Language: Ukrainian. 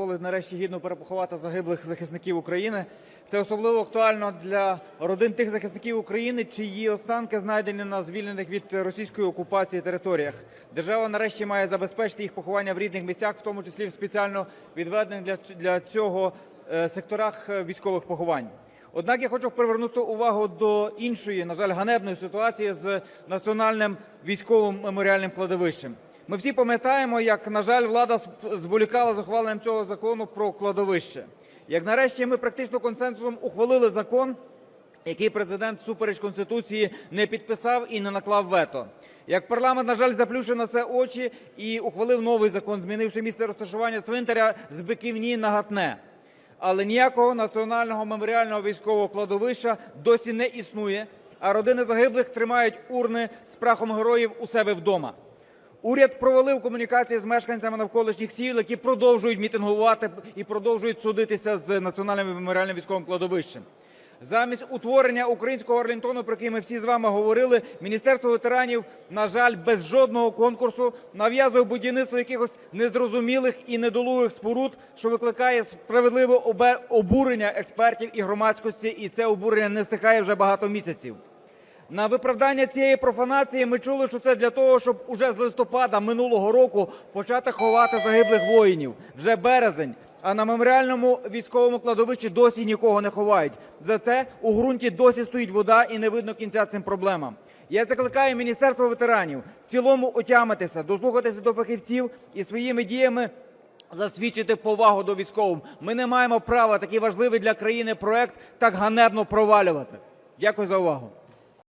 дозволить нарешті гідно перепоховати загиблих захисників України. Це особливо актуально для родин тих захисників України, чиї останки знайдені на звільнених від російської окупації територіях. Держава нарешті має забезпечити їх поховання в рідних місцях, в тому числі в спеціально відведених для, для цього е, секторах е, військових поховань. Однак я хочу привернути увагу до іншої, на жаль, ганебної ситуації з національним військовим меморіальним кладовищем. Ми всі пам'ятаємо, як, на жаль, влада зволікала з ухваленням цього закону про кладовище. Як нарешті ми практично консенсусом ухвалили закон, який президент всупереч Конституції не підписав і не наклав вето. Як парламент, на жаль, заплющив на це очі і ухвалив новий закон, змінивши місце розташування цвинтаря з Биківні на Гатне. Але ніякого національного меморіального військового кладовища досі не існує, а родини загиблих тримають урни з прахом героїв у себе вдома. Уряд провалив комунікації з мешканцями навколишніх сіл, які продовжують мітингувати і продовжують судитися з національним меморіальним військовим кладовищем. Замість утворення українського Орлінтону, про який ми всі з вами говорили, Міністерство ветеранів, на жаль, без жодного конкурсу нав'язує будівництво якихось незрозумілих і недолугих споруд, що викликає справедливе обурення експертів і громадськості, і це обурення не стихає вже багато місяців. На виправдання цієї профанації ми чули, що це для того, щоб уже з листопада минулого року почати ховати загиблих воїнів. Вже березень, а на меморіальному військовому кладовищі досі нікого не ховають. Зате у ґрунті досі стоїть вода і не видно кінця цим проблемам. Я закликаю Міністерство ветеранів в цілому отямитися, дослухатися до фахівців і своїми діями засвідчити повагу до військових. Ми не маємо права такий важливий для країни проект так ганебно провалювати. Дякую за увагу.